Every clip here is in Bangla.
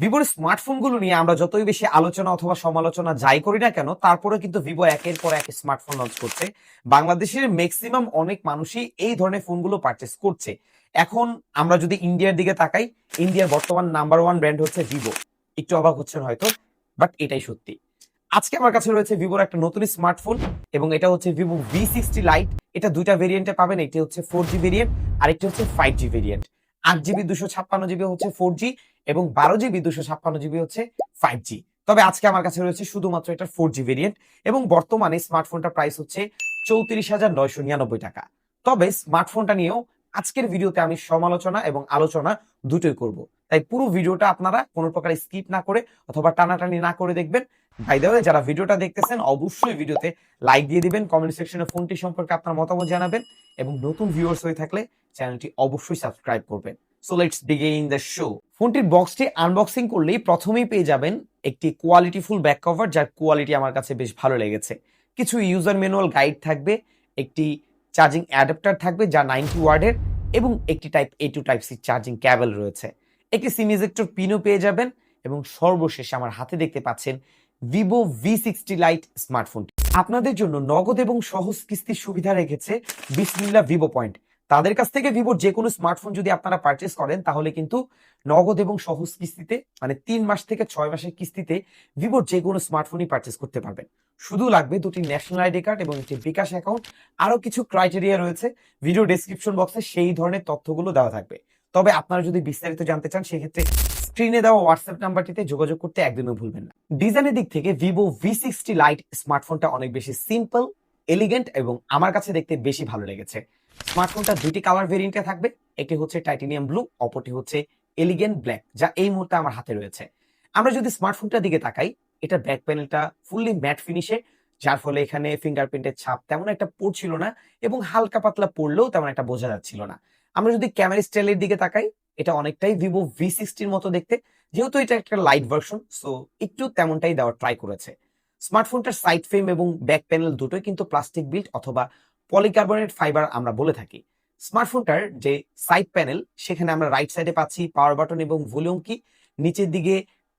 ভিভোর স্মার্টফোনগুলো নিয়ে আমরা যতই বেশি আলোচনা অথবা সমালোচনা যাই করি না কেন তারপরে কিন্তু ভিভো একের পর এক স্মার্টফোন লঞ্চ করছে। বাংলাদেশের ম্যাক্সিমাম অনেক মানুষই এই ধরনের ফোনগুলো পারচেস করছে। এখন আমরা যদি ইন্ডিয়ার দিকে তাকাই ইন্ডিয়ার বর্তমান নাম্বার ওয়ান ব্র্যান্ড হচ্ছে ভিভো একটু অবাক হচ্ছেন হয়তো বাট এটাই সত্যি। আজকে আমার কাছে রয়েছে ভিভোর একটা নতুন স্মার্টফোন এবং এটা হচ্ছে ভিভো ভি সিক্সটি লাইট এটা দুইটা ভেরিয়েন্টে পাবেন, একটি হচ্ছে ফোর জি ভেরিয়েন্ট আর একটি হচ্ছে ফাইভ জি ভেরিয়েন্ট আট জিবি দুশো ছাপ্পান্ন জিবি হচ্ছে ফোর জি এবং বারো জিবি দুশো ছাপ্পান্ন জিবি হচ্ছে ফাইভ জি তবে আজকে আমার কাছে রয়েছে শুধুমাত্র এটা ফোর জি ভেরিয়েন্ট এবং বর্তমানে স্মার্টফোনটার প্রাইস হচ্ছে চৌত্রিশ হাজার নয়শো নিরানব্বই টাকা। তবে স্মার্টফোনটা নিয়েও আজকের ভিডিওতে আমি সমালোচনা এবং আলোচনা দুটোই করব। তাই পুরো ভিডিওটা আপনারা কোনো প্রকার স্কিপ না করে অথবা টানাটানি না করে দেখবেন। ভাই দেওয়া যারা ভিডিওটা দেখতেছেন, অবশ্যই ভিডিওতে লাইক দিয়ে দিবেন কমেন্ট সেকশনে ফোনটি সম্পর্কে আপনার মতামত জানাবেন এবং নতুন ভিউয়ার্স হয়ে থাকলে চ্যানেলটি অবশ্যই সাবস্ক্রাইব করবেন। So let's begin the show ফোনটির বক্সটি আনবক্সিং করলেই প্রথমেই পেয়ে যাবেন একটি কোয়ালিটিফুল ব্যাক কভার যার কোয়ালিটি আমার কাছে বেশ ভালো লেগেছে। কিছু ইউজার ম্যানুয়াল গাইড থাকবে, একটি চার্জিং অ্যাডাপ্টার থাকবে, যা নাইনটি ওয়ার্ডের এবং একটি type A to type C charging cable রয়েছে। একটি সিম ইজেক্টর পিনও পেয়ে যাবেন এবং সর্বশেষ আমার হাতে দেখতে পাচ্ছেন ভিভো ভি সিক্সটি লাইট স্মার্টফোনটি আপনাদের জন্য নগদ এবং সহজ কিস্তির সুবিধা রেখেছে বিসমিল্লা ভিভো পয়েন্ট। তাদের কাছ থেকে ভিভোর যে কোনো স্মার্টফোন যদি আপনারা পারচেস করেন, তাহলে কিন্তু নগদ এবং সহজ কিস্তিতে মানে তিন মাস থেকে ছয় মাসের কিস্তিতে ভিভোর যে কোনো স্মার্টফোনই পারচেস করতে পারবেন। শুধু লাগবে দুটি ন্যাশনাল আইডি কার্ড এবং একটি বিকাশ অ্যাকাউন্ট আরও কিছু ক্রাইটেরিয়া রয়েছে। ভিডিও ডেসক্রিপশন বক্সে সেই ধরনের তথ্যগুলো দেওয়া থাকবে। তবে আপনারা যদি বিস্তারিত জানতে চান, সেক্ষেত্রে স্ক্রিনে দেওয়া হোয়াটসঅ্যাপ নাম্বারটিতে যোগাযোগ করতে একদমই ভুলবেন না। ডিজাইনের দিক থেকে ভিভো ভি সিক্সটি লাইট স্মার্টফোনটা অনেক বেশি সিম্পল এলিগেন্ট এবং আমার কাছে দেখতে বেশি ভালো লেগেছে। স্মার্টফোনটা দুটি কালার ভেরিয়েন্টে থাকবে, একটি হচ্ছে টাইটেনিয়াম ব্লু অপরটি হচ্ছে এলিগেন্ট ব্ল্যাক যা এই মুহূর্তে আমার হাতে রয়েছে। আমরা যদি স্মার্টফোনটার দিকে তাকাই, এটা ব্যাক প্যানেলটা ফুললি ম্যাট ফিনিশে যার ফলে এখানে ফিঙ্গারপ্রিন্টের ছাপ তেমন একটা পড়ছিল না এবং হালকা পাতলা পড়লেও তেমন একটা বোঝা যাচ্ছিল না। আমরা যদি ক্যামেরা স্টাইলের দিকে তাকাই, এটা অনেকটাই ভিভো ভি সিক্সটির মতো দেখতে। যেহেতু এটা একটা লাইট ভার্সন সো একটু তেমনটাই দেওয়ার ট্রাই করেছে। স্মার্টফোনটার সাইড ফ্রেম এবং ব্যাক প্যানেল দুটোই কিন্তু প্লাস্টিক বিল্ড অথবা পলিকার্বনেট ফাইবার আমরা বলে থাকি। স্মার্টফোনটার যে সাইড প্যানেল সেখানে আমরা রাইট সাইডে পাচ্ছি পাওয়ার বাটন এবং ভলিউম কি নিচের দিকে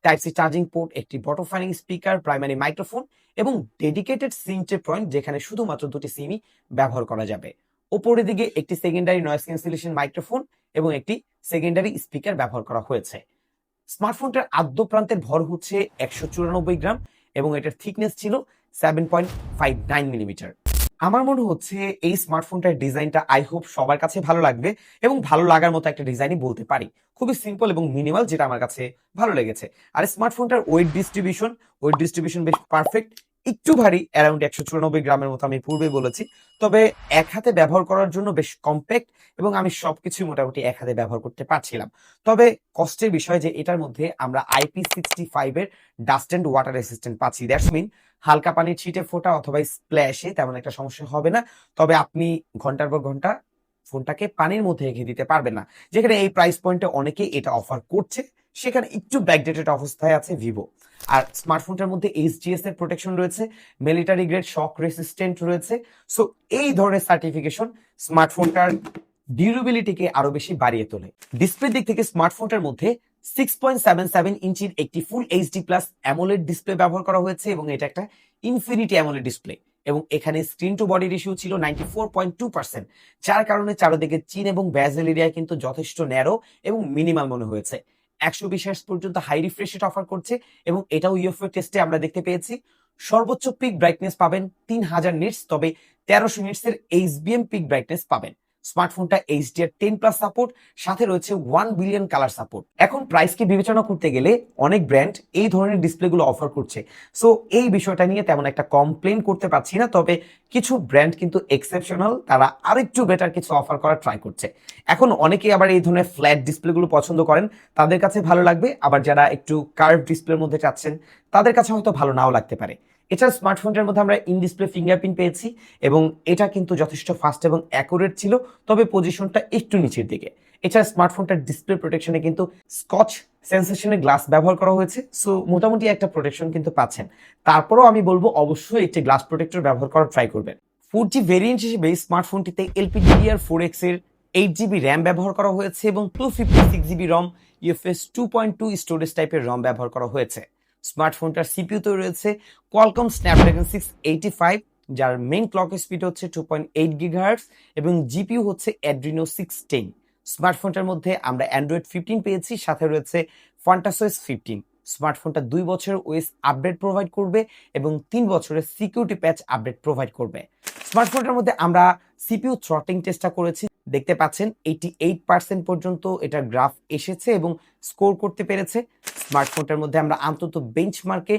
টাইপ সি চার্জিং পোর্ট একটি bottom firing speaker primary microphone এবং ডেডিকেটেড সিম ট্রে পয়েন্ট, যেখানে শুধুমাত্র দুটি সিমই ব্যবহার করা যাবে। ওপরের দিকে একটি সেকেন্ডারি নয়েজ ক্যান্সেলেশন মাইক্রোফোন এবং একটি সেকেন্ডারি স্পিকার ব্যবহার করা হয়েছে। স্মার্টফোনটার আদ্য প্রান্তের ভর হচ্ছে একশো চুরানব্বই গ্রাম এবং এটার থিকনেস ছিল seven point five nine millimetre আমার মনে হচ্ছে এই স্মার্টফোনটার ডিজাইনটা আই হোপ সবার কাছে ভালো লাগবে এবং ভালো লাগার মতো একটা ডিজাইনই বলতে পারি। খুবই সিম্পল এবং মিনিমাল যেটা আমার কাছে ভালো লেগেছে। আর স্মার্টফোনটার ওয়েট ডিস্ট্রিবিউশন ওয়েট ডিস্ট্রিবিউশন বেশ পারফেক্ট একটু ভারী অ্যারাউন্ড একশো চুরানব্বই গ্রামের মতো আমি পূর্বে বলেছি। তবে এক হাতে ব্যবহার করার জন্য বেশ কম্প্যাক্ট এবং আমি সবকিছুই মোটামুটি এক হাতে ব্যবহার করতে পারছিলাম। তবে কষ্টের বিষয় যে এটার মধ্যে আমরা আইপি সিক্সটি ফাইভের ডাস্ট অ্যান্ড ওয়াটার রেসিস্ট্যান্ট পাচ্ছি। দ্যাটস মিন হালকা পানির ছিটে ফোটা অথবা স্প্ল্যাশে তেমন একটা সমস্যা হবে না। তবে আপনি ঘণ্টার পর ঘণ্টা ফোনটাকে পানির মধ্যে রেখে দিতে পারবেন না। যেখানে এই প্রাইস পয়েন্টে অনেকেই এটা অফার করছে। সেখানে একটু ব্যাকডেটেড অবস্থায় আছে ভিভো আর স্মার্টফোনটার মধ্যে এইচডিএস এর প্রোটেকশন রয়েছে মিলিটারি গ্রেড শক রেসিস্ট্যান্ট রয়েছে। সো এই ধরনের সার্টিফিকেশন স্মার্টফোনটার ডিউরেবিলিটিকে আরও বেশি বাড়িয়ে তোলে। ডিসপ্লে দিক থেকে স্মার্টফোনটার মধ্যে সিক্স পয়েন্ট সেভেন সেভেন ইঞ্চির একটি full HD plus AMOLED display ব্যবহার করা হয়েছে এবং এটা একটা ইনফিনিটি অ্যামোলেড ডিসপ্লে এবং এখানে স্ক্রিন টু বডি রেশিও ছিল ninety four point two percent যার কারণে চারদিকে চিন এবং ব্যাজেল এরিয়ায় কিন্তু যথেষ্ট ন্যারো এবং মিনিমাল মনে হয়েছে। একশো বিশ পর্যন্ত হাই রিফ্রেশ রেট অফার করছে এবং এটাও ইউএফও টেস্টে আমরা দেখতে পেয়েছি। সর্বোচ্চ পিক ব্রাইটনেস পাবেন তিন হাজার নিটস তবে তেরোশো নিটস এর এইচবিএম পিক ব্রাইটনেস পাবেন। স্মার্টফোনটা এইচডিআর টেন প্লাস সাপোর্ট সাথে রয়েছে ওয়ান বিলিয়ন কালার সাপোর্ট এখন প্রাইসকে বিবেচনা করতে গেলে অনেক ব্র্যান্ড এই ধরনের ডিসপ্লেগুলো অফার করছে। সো এই বিষয়টা নিয়ে তেমন একটা কমপ্লেন করতে পারছি না, তবে কিছু ব্র্যান্ড কিন্তু এক্সেপশনাল তারা আরেকটু বেটার কিছু অফার করার ট্রাই করছে। এখন অনেকেই আবার এই ধরনের ফ্ল্যাট ডিসপ্লেগুলো পছন্দ করেন, তাদের কাছে ভালো লাগবে, আবার যারা একটু কার্ভ ডিসপ্লের মধ্যে চাচ্ছেন, তাদের কাছে হয়তো ভালো নাও লাগতে পারে। এছাড়া স্মার্টফোনটার মধ্যে আমরা ইন ডিসপ্লে ফিঙ্গারপ্রিন্ট পেয়েছি এবং এটা কিন্তু যথেষ্ট ফাস্ট এবং অ্যাকুরেট ছিল, তবে পজিশনটা একটু নিচের দিকে। এছাড়া স্মার্টফোনটার ডিসপ্লে প্রোটেকশনে কিন্তু স্কচ সেন্সেশনের গ্লাস ব্যবহার করা হয়েছে সো মোটামুটি একটা প্রোটেকশন কিন্তু পাচ্ছেন। তারপরেও আমি বলব, অবশ্যই একটি গ্লাস প্রোটেক্টর ব্যবহার করার ট্রাই করবেন। ফোর জি ভেরিয়েন্ট হিসেবে স্মার্টফোনটিতে এলপিডিডিআর ফোর এক্সের এইট জিবি র্যাম ব্যবহার করা হয়েছে এবং two fifty six GB ROM UFS two point two storage টাইপের রম ব্যবহার করা হয়েছে। স্মার্টফোনটার সিপিউতে রয়েছে Qualcomm Snapdragon six eighty five যার মেইন ক্লক স্পিড হচ্ছে টু পয়েন্ট এইট গিগাহার্টস এবং জিপিইউ হচ্ছে অ্যাড্রিনো সিক্স টেন স্মার্টফোনটার মধ্যে আমরা অ্যান্ড্রয়েড ফিফটিন পেয়েছি, সাথে রয়েছে ফান্টাসোয়েস ফিফটিন স্মার্টফোনটা দুই বছরের ওয়েস আপডেট প্রোভাইড করবে এবং তিন বছরের সিকিউরিটি প্যাচ আপডেট প্রোভাইড করবে। স্মার্টফোনটার মধ্যে আমরা সিপিইউ থ্রটিং টেস্টটা করেছি। দেখতে পাচ্ছেন এইটি এইট পার্সেন্ট পর্যন্ত এটার গ্রাফ এসেছে এবং স্কোর করতে পেরেছে। স্মার্টফোনটার মধ্যে আমরা অন্তত বেঞ্চমার্কে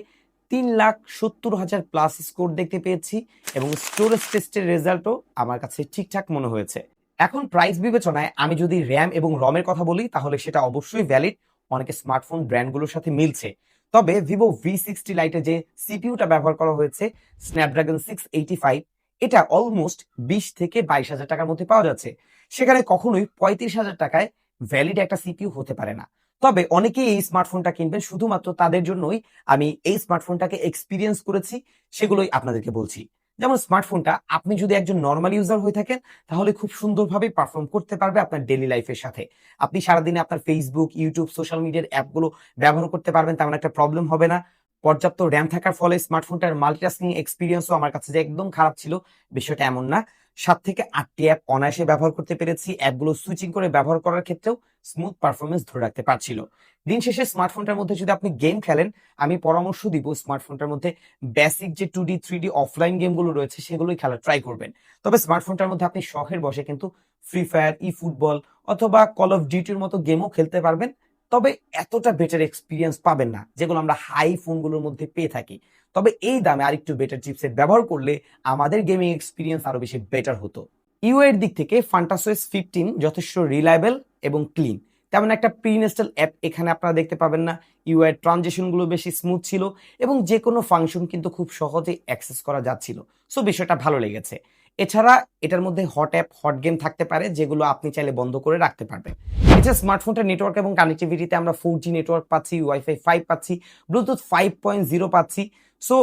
তিন লাখ সত্তর হাজার প্লাস স্কোর দেখতে পেয়েছি এবং স্টোরেজ টেস্টের রেজাল্টও আমার কাছে ঠিকঠাক মনে হয়েছে। এখন প্রাইস বিবেচনায় আমি যদি র্যাম এবং রমের কথা বলি, তাহলে সেটা অবশ্যই ভ্যালিড অনেকে স্মার্টফোন ব্র্যান্ডগুলোর সাথে মিলছে। তবে ভিভো ভি সিক্সটি লাইটে যে সিপিইউটা ব্যবহার করা হয়েছে স্ন্যাপড্রাগন সিক্স এইটি ফাইভ এটা অলমোস্ট বিশ থেকে বাইশ হাজার টাকার মধ্যে পাওয়া যাচ্ছে। সেখানে কখনোই পঁয়ত্রিশ হাজার টাকায় ভ্যালিড একটা সিপিইউ হতে পারে না। তবে অনেকেই এই স্মার্টফোনটা কিনবেন, শুধুমাত্র তাদের জন্যই আমি এই স্মার্টফোনটাকে এক্সপিরিয়েন্স করেছি, সেগুলোই আপনাদেরকে বলছি। যেমন স্মার্টফোনটা আপনি যদি একজন নর্মাল ইউজার হয়ে থাকেন, তাহলে খুব সুন্দরভাবে পারফর্ম করতে পারবে আপনার ডেলি লাইফের সাথে। আপনি সারাদিনে আপনার ফেসবুক ইউটিউব সোশ্যাল মিডিয়ার অ্যাপগুলো ব্যবহার করতে পারবেন, তেমন একটা প্রবলেম হবে না। পর্যাপ্ত র্যাম থাকার ফলে স্মার্টফোনটার মাল্টিটাস্কিং এক্সপিরিয়েন্সও আমার কাছে যে একদম খারাপ ছিল, বিষয়টা এমন না। সাত থেকে আটটি অ্যাপ অনায়াসে ব্যবহার করতে পেরেছি। অ্যাপগুলো সুইচিং করে ব্যবহার করার ক্ষেত্রেও স্মুথ পারফরমেন্স ধরে রাখতে পারছিল। দিন শেষে স্মার্টফোনটার মধ্যে যদি আপনি গেম খেলেন, আমি পরামর্শ দিব স্মার্টফোনটার মধ্যে বেসিক যে two D three D offline গেমগুলো রয়েছে, সেগুলোই খেলা ট্রাই করবেন। তবে স্মার্টফোনটার মধ্যে আপনি শখের বসে কিন্তু ফ্রি ফায়ার ই ফুটবল অথবা কল অফ ডিউটির মতো গেমও খেলতে পারবেন। তবে এতটা বেটার এক্সপিরিয়েন্স পাবেন না, যেগুলো আমরা হাই ফোনগুলোর মধ্যে পেয়ে থাকি। তবে এই দামে আরেকটু বেটার চিপসেট ব্যবহার করলে আমাদের গেমিং এক্সপিরিয়েন্স আরও বেশি বেটার হতো। ইউ এর দিক থেকে ফান্টাসোয়েস ফিফটিন যথেষ্ট রিলায়েবল এবং ক্লিন তেমন একটা প্রি ইনস্টল অ্যাপ এখানে আপনারা দেখতে পাবেন না। ইউআই ট্রানজেকশনগুলো বেশি স্মুথ ছিল এবং যে কোনো ফাংশন কিন্তু খুব সহজে অ্যাক্সেস করা যাচ্ছিল। সো বিষয়টা ভালো লেগেছে। এছাড়া এটার মধ্যে হট অ্যাপ হট গেম থাকতে পারে, যেগুলো আপনি চাইলে বন্ধ করে রাখতে পারবেন। এছাড়া স্মার্টফোনটার নেটওয়ার্ক এবং কানেক্টিভিটিতে আমরা ফোর জি নেটওয়ার্ক পাচ্ছি ওয়াইফাই ফাইভ পাচ্ছি ব্লুটুথ ফাইভ পয়েন্ট জিরো পাচ্ছি। সো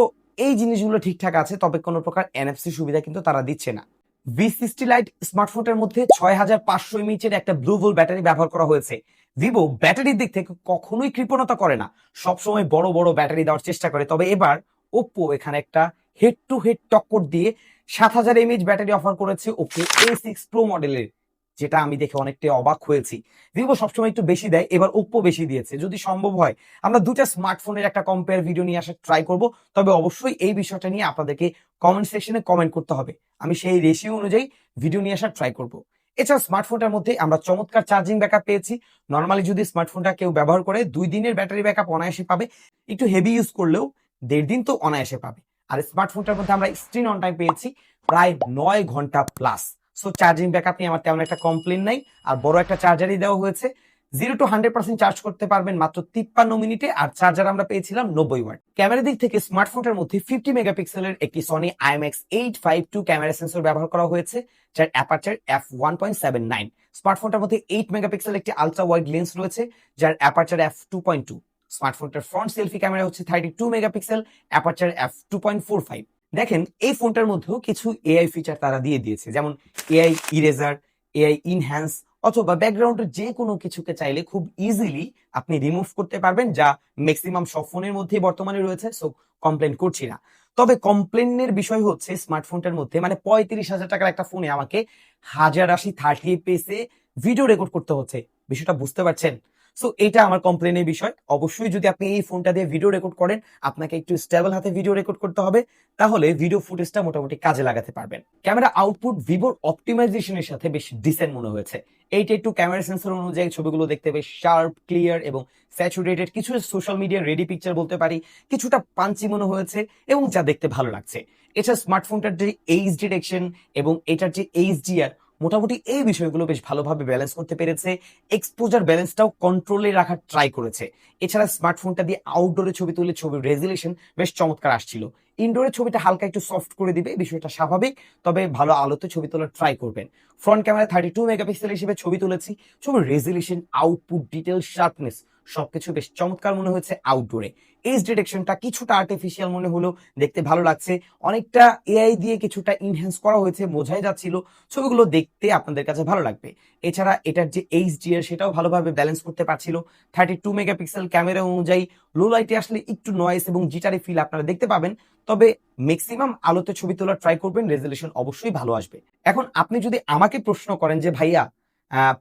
এই জিনিসগুলো ঠিকঠাক আছে, তবে কোনো প্রকার এনএফসি সুবিধা কিন্তু তারা দিচ্ছে না। ভি সিক্সটি লাইট স্মার্টফোনটার মধ্যে ছয় হাজার পাঁচশো এমএইচের একটা ব্লু ব্যাটারি ব্যবহার করা হয়েছে। ভিভো ব্যাটারির দিক থেকে কখনোই কৃপণতা করে না। সবসময় বড় বড় ব্যাটারি দেওয়ার চেষ্টা করে। তবে এবার ওপ্পো এখানে একটা হেড টু হেড টক্কর দিয়ে সাত হাজার এমএইচ ব্যাটারি অফার করেছে ওপ্পো এ সিক্স প্রো মডেলের যেটা আমি দেখে অনেকটাই অবাক হয়েছি। ভিভো সবসময় একটু বেশি দেয়, এবার ওপ্পো বেশি দিয়েছে। যদি সম্ভব হয়, আমরা দুটা স্মার্টফোনের একটা কম্পেয়ার ভিডিও নিয়ে আসার ট্রাই করব। তবে অবশ্যই এই বিষয়টা নিয়ে আপনাদেরকে কমেন্ট সেকশনে কমেন্ট করতে হবে। আমি সেই রেশিও অনুযায়ী ভিডিও নিয়ে আসার ট্রাই করব। এছাড়া স্মার্টফোনটার মধ্যে আমরা চমৎকার চার্জিং ব্যাকআপ পেয়েছি। নর্মালি যদি স্মার্টফোনটা কেউ ব্যবহার করে, দুই দিনের ব্যাটারি ব্যাকআপ অনায়াসে পাবে। একটু হেভি ইউজ করলেও দেড় দিন তো অনায়াসে পাবে। আর স্মার্টফোনটার মধ্যে আমরা স্ক্রিন অন টাইম পেয়েছি, প্রায় নয় ঘণ্টা প্লাস সো চার্জিং ব্যাকআপ নিয়ে আমার তেমন একটা কমপ্লেন নাই। আর বড় একটা চার্জারই দেওয়া হয়েছে। Zero two hundred percent charge করতে পারবেন মাত্র তিপ্পান্ন মিনিটে। আর চার্জার আমরা পেয়েছিলাম নব্বই ওয়াট ক্যামেরার দিক থেকে স্মার্টফোনটার মধ্যে ফিফটি মেগাপিক্সেলের একটি Sony IMX eight five two camera sensor ব্যবহার করা হয়েছে, যার aperture F one point seven nine স্মার্টফোনটার মধ্যে এইট মেগাপিক্সেল একটি আলট্রা ওয়াইড লেন্স রয়েছে, যার aperture F two point two স্মার্টফোনটার front selfie camera হচ্ছে thirty two megapixel aperture F two point four five দেখেন, এই ফোনটার মধ্যেও কিছু এআই ফিচার তারা দিয়ে দিয়েছে। যেমন এআই ইরেজার এআই ইনহ্যান্স অথবা ব্যাকগ্রাউন্ডের যে কোনো কিছুকে চাইলে খুব ইজিলি আপনি রিমুভ করতে পারবেন, যা ম্যাক্সিমাম সব ফোনের মধ্যে বর্তমানে রয়েছে সো কমপ্লেন করছি না। তবে কমপ্লেনের বিষয় হচ্ছে স্মার্টফোনটার মধ্যে মানে পঁয়ত্রিশ হাজার টাকার একটা ফোনে আমাকে হাজার আশি থার্টি পেসে ভিডিও রেকর্ড করতে হচ্ছে। বিষয়টা বুঝতে পারছেন? সো এটা আমার কমপ্লেনের বিষয়। অবশ্যই যদি আপনি এই ফোনটা দিয়ে ভিডিও রেকর্ড করেন, আপনাকে একটু স্টেবল হাতে ভিডিও রেকর্ড করতে হবে, তাহলে ভিডিও ফুটেজটা মোটামুটি কাজে লাগাতে পারবেন। ক্যামেরা আউটপুট ভিভোর অপটিমাইজেশনের সাথে বেশ ডিসেন্ট মনে হয়েছে। এইটা একটু ক্যামেরা সেন্সর অনুযায়ী ছবিগুলো দেখতে বেশ শার্প ক্লিয়ার এবং স্যাচুরেটেড কিছু সোশ্যাল মিডিয়া রেডি পিকচার বলতে পারি, কিছুটা পাঞ্চি মনে হয়েছে এবং যা দেখতে ভালো লাগছে। এছাড়া স্মার্টফোনটার যে এইচ ডিরেকশন এবং এটার যে এইচডিআর মোটামুটি এই বিষয়গুলো বেশ ভালোভাবে ব্যালেন্স করতে পেরেছে। এক্সপোজার ব্যালেন্সটাও কন্ট্রোলে রাখার ট্রাই করেছে। এছাড়া স্মার্টফোনটা দিয়ে আউটডোরে ছবি তুলে ছবির রেজুলেশন বেশ চমৎকার আসছিল। ইনডোরের ছবিটা হালকা একটু সফট করে দিবে, বিষয়টা স্বাভাবিক, তবে ভালো আলোতে ছবি তোলার ট্রাই করবেন। Front camera thirty two megapixel হিসেবে ছবি তুলেছি। ছবির রেজুলেশন আউটপুট ডিটেল শার্পনেস সবকিছু বেশ চমৎকার মনে হয়েছে আউটডোরে এজ ডিটেকশনটা কিছুটা আর্টিফিশিয়াল মনে হলো, দেখতে ভালো লাগছে। অনেকটা এআই দিয়ে কিছুটা ইনহ্যান্স করা হয়েছে, বোঝাই যাচ্ছিল। ছবিগুলো দেখতে আপনাদের কাছে ভালো লাগবে। এছাড়া এটার যে এইচ এইচডিআর সেটাও ভালোভাবে ব্যালেন্স করতে পারছিল। থার্টি টু মেগাপিক্সেল ক্যামেরা অনুযায়ী লো লাইটে আসলে একটু নয়েস এবং জিটারি ফিল আপনারা দেখতে পাবেন। তবে ম্যাক্সিমাম আলোতে ছবি তোলা ট্রাই করবেন রেজলিউশন অবশ্যই ভালো আসবে। এখন আপনি যদি আমাকে প্রশ্ন করেন যে, ভাইয়া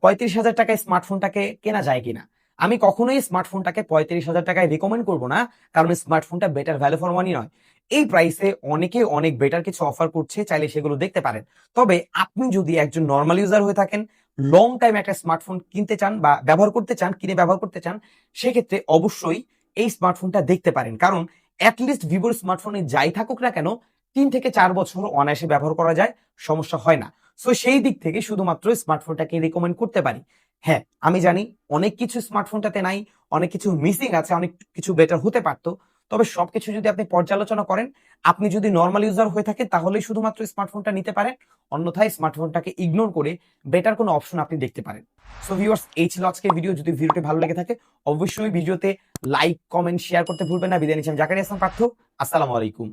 পঁয়ত্রিশ হাজার টাকায় স্মার্টফোনটাকে কেনা যায় কিনা? আমি কখনোই স্মার্টফোনটাকে পঁয়ত্রিশ হাজার টাকায় রিকমেন্ড করব না, কারণ স্মার্টফোনটা বেটার ভ্যালু ফর মানি নয়। এই প্রাইসে অনেকে অনেক বেটার কিছু অফার করছে, চাইলে সেগুলো দেখতে পারেন। তবে আপনি যদি একজন নর্মাল ইউজার হয়ে থাকেন লং টাইম একটা স্মার্টফোন কিনতে চান বা ব্যবহার করতে চান, কিনে ব্যবহার করতে চান, সেক্ষেত্রে অবশ্যই এই স্মার্টফোনটা দেখতে পারেন। কারণ অ্যাটলিস্ট ভিভোর স্মার্টফোনে যাই থাকুক না কেন, তিন থেকে চার বছর অনায়াসে ব্যবহার করা যায়, সমস্যা হয় না। সো সেই দিক থেকে শুধুমাত্র স্মার্টফোনটাকে রিকমেন্ড করতে পারি। হ্যাঁ আমি জানি অনেক কিছু স্মার্টফোনটাতে নাই, অনেক কিছু মিসিং আছে, অনেক কিছু বেটার হতে পারতো। তবে সবকিছু যদি আপনি পর্যালোচনা করেন, আপনি যদি নর্মাল ইউজার হয়ে থাকেন, তাহলেই শুধুমাত্র স্মার্টফোনটা নিতে পারেন। অন্যথায় স্মার্টফোনটাকে ইগনোর করে বেটার কোনো অপশন আপনি দেখতে পারেন। সো ভিউয়ার্স এই ছিল আজকের ভিডিও যদি ভিডিওটি ভালো লেগে থাকে, অবশ্যই ভিডিওতে লাইক কমেন্ট শেয়ার করতে ভুলবেন না। বিদায় নিচ্ছি আমি জাকারিয়া ইসলাম পার্থ। আসসালামু আলাইকুম।